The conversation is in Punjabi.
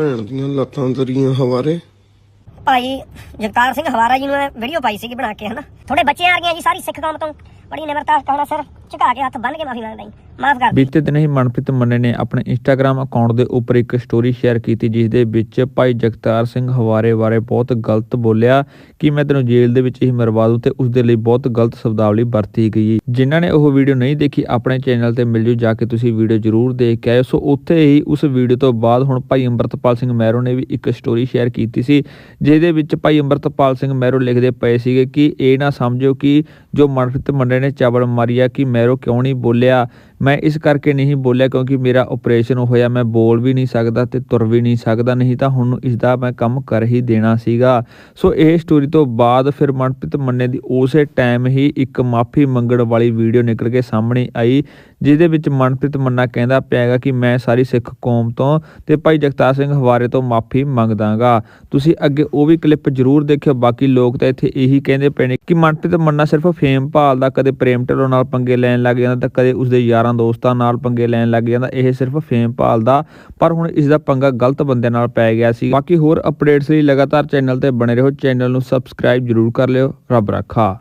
ਭੈਣ ਦੀਆਂ ਲੱਤਾਂ ਤਰੀਆਂ ਹਵਾਰੇ। ਭਾਈ ਜਗਤਾਰ ਸਿੰਘ ਹਵਾਰਾ ਜੀ ਨੂੰ ਮੈਂ ਵੀਡੀਓ ਪਾਈ ਸੀਗੀ ਬਣਾ ਕੇ, ਹਨਾ? ਥੋੜੇ ਬੱਚੇ ਆ ਗਏ ਜੀ, ਸਾਰੀ ਸਿੱਖ ਕੌਮ ਤੋਂ। ਬੜੀ ਨਿਮਰਤਾ ਕਹਣਾ ਸਰ। ਝੁਕਾ ਕੇ ਹੱਥ ਬੰਨ ਕੇ ਮਾਫੀ ਮੰਗਦਾ ਜੀ। ਮਾਫ ਕਰ ਬੀਤੇ ਦਿਨ ਹੀ ਮਨਪ੍ਰੀਤ ਮੰਨੇ ਨੇ ਆਪਣੇ ਇੰਸਟਾਗ੍ਰam ਅਕਾਊਂਟ ਦੇ ਉੱਪਰ ਇੱਕ ਸਟੋਰੀ ਸ਼ੇਅਰ ਕੀਤੀ ਜਿਸ ਦੇ ਵਿੱਚ ਭਾਈ ਜਗਤਾਰ ਸਿੰਘ ਹਵਾਰੇ ਬਾਰੇ ਬਹੁਤ ਗਲਤ ਬੋਲਿਆ ਕਿ ਮੈਂ ਤੈਨੂੰ ਜੇਲ੍ਹ ਦੇ ਵਿੱਚ ਹੀ ਮਰਵਾ ਦੂੰ ਤੇ ਉਸ ਦੇ ਲਈ ਬਹੁਤ ਗਲਤ ਸ਼ਬਦਾਵਲੀ ਵਰਤੀ ਗਈ ਜਿਨ੍ਹਾਂ ਨੇ ਉਹ ਵੀਡੀਓ ਨਹੀਂ ਦੇਖੀ, ਆਪਣੇ ਚੈਨਲ ਤੇ ਮਿਲ ਜੂ ਜਾ ਕੇ ਤੁਸੀਂ ਵੀਡੀਓ ਜ਼ਰੂਰ ਦੇਖ ਕੇ ਆਇਓ। ਸੋ ਉੱਥੇ ਹੀ ਉਸ ਵੀਡੀਓ ਤੋਂ ਬਾਅਦ ਹੁਣ ਭਾਈ ਅੰਮ੍ਰਿਤਪਾਲ ਸਿੰਘ ਮਹਿਰੋ ਨੇ ਵੀ ਇੱਕ ਸਟੋਰੀ ਸ਼ੇਅਰ ਕੀਤੀ ਸੀ, ਜਿਹਦੇ ਵਿੱਚ ਭਾਈ ਅੰਮ੍ਰਿਤਪਾਲ ਸਿੰਘ ਮਹਿਰੋ ਲਿਖਦੇ ਪਏ ਸੀਗੇ ਕਿ ਇਹ ਨਾ ਸਮਝੋ ਕਿ ਜੋ ਮਨਪ੍ਰੀਤ ਮੰਡੇ ਨੇ ਚਾਵਲ ਮਾਰੀ ਕਿ ਮਹਿਰੋ ਕਿਉਂ ਨਹੀਂ ਬੋਲਿਆ? ਮੈਂ ਇਸ ਕਰਕੇ ਨਹੀਂ ਬੋਲਿਆ ਕਿਉਂਕਿ ਮੇਰਾ ਆਪਰੇਸ਼ਨ ਹੋਇਆ, ਮੈਂ ਬੋਲ ਵੀ ਨਹੀਂ ਸਕਦਾ ਤੇ ਤੁਰ ਵੀ ਨਹੀਂ ਸਕਦਾ, ਨਹੀਂ ਤਾਂ ਹੁਣ ਇਸ ਦਾ ਮੈਂ ਕੰਮ ਕਰ ਹੀ ਦੇਣਾ ਸੀਗਾ। ਸੋ ਇਹ ਸਟੋਰੀ ਤੋਂ ਬਾਅਦ ਫਿਰ ਮਨਪ੍ਰੀਤ ਮੰਨੇ ਦੀ ਉਸੇ ਟਾਈਮ ਹੀ ਇੱਕ ਮਾਫੀ ਮੰਗਣ ਵਾਲੀ ਵੀਡੀਓ ਨਿਕਲ ਕੇ ਸਾਹਮਣੇ ਆਈ, ਜਿਹਦੇ ਵਿੱਚ ਮਨਪ੍ਰੀਤ ਮੰਨਾ ਕਹਿੰਦਾ ਪਿਆ ਹੈਗਾ ਕਿ ਮੈਂ ਸਾਰੀ ਸਿੱਖ ਕੌਮ ਤੋਂ ਤੇ ਭਾਈ ਜਗਤਾਰ ਸਿੰਘ ਹਵਾਰੇ ਤੋਂ ਮਾਫੀ ਮੰਗਦਾਗਾ। ਤੁਸੀਂ ਅੱਗੇ ਉਹ ਵੀ ਕਲਿੱਪ ਜ਼ਰੂਰ ਦੇਖਿਓ, ਬਾਕੀ ਲੋਕ ਤਾਂ ਇੱਥੇ ਇਹੀ ਕਹਿੰਦੇ ਪਏ ਨੇ ਕਿ ਮਨਪ੍ਰੀਤ ਮੰਨਾ ਸਿਰਫ ਫੇਮ ਭਾਲਦਾ, ਕਦੇ ਪ੍ਰੇਮ ਢਿੱਲੋਂ ਨਾਲ ਪੰਗੇ ਲੈਣ ਲੱਗ ਜਾਂਦਾ, ਤਾਂ ਕਦੇ ਉਸਦੇ ਯਾਰਾਂ ਯਾਰਾਂ ਦੋਸਤਾਂ ਨਾਲ ਪੰਗੇ ਲੈਣ ਲੱਗ ਜਾਂਦਾ, ਇਹ ਸਿਰਫ ਫੇਮ ਭਾਲਦਾ ਪਰ ਹੁਣ ਇਸ ਦਾ ਪੰਗਾ ਗਲਤ ਬੰਦੇ ਨਾਲ ਪੈ ਗਿਆ ਸੀ। ਬਾਕੀ ਹੋਰ ਅਪਡੇਟਸ ਲਈ ਲਗਾਤਾਰ ਚੈਨਲ ਤੇ ਬਣੇ ਰਹੋ ਚੈਨਲ ਨੂੰ ਸਬਸਕ੍ਰਾਈਬ ਜ਼ਰੂਰ ਕਰ ਲਿਓ, ਰੱਬ ਰੱਖਾ।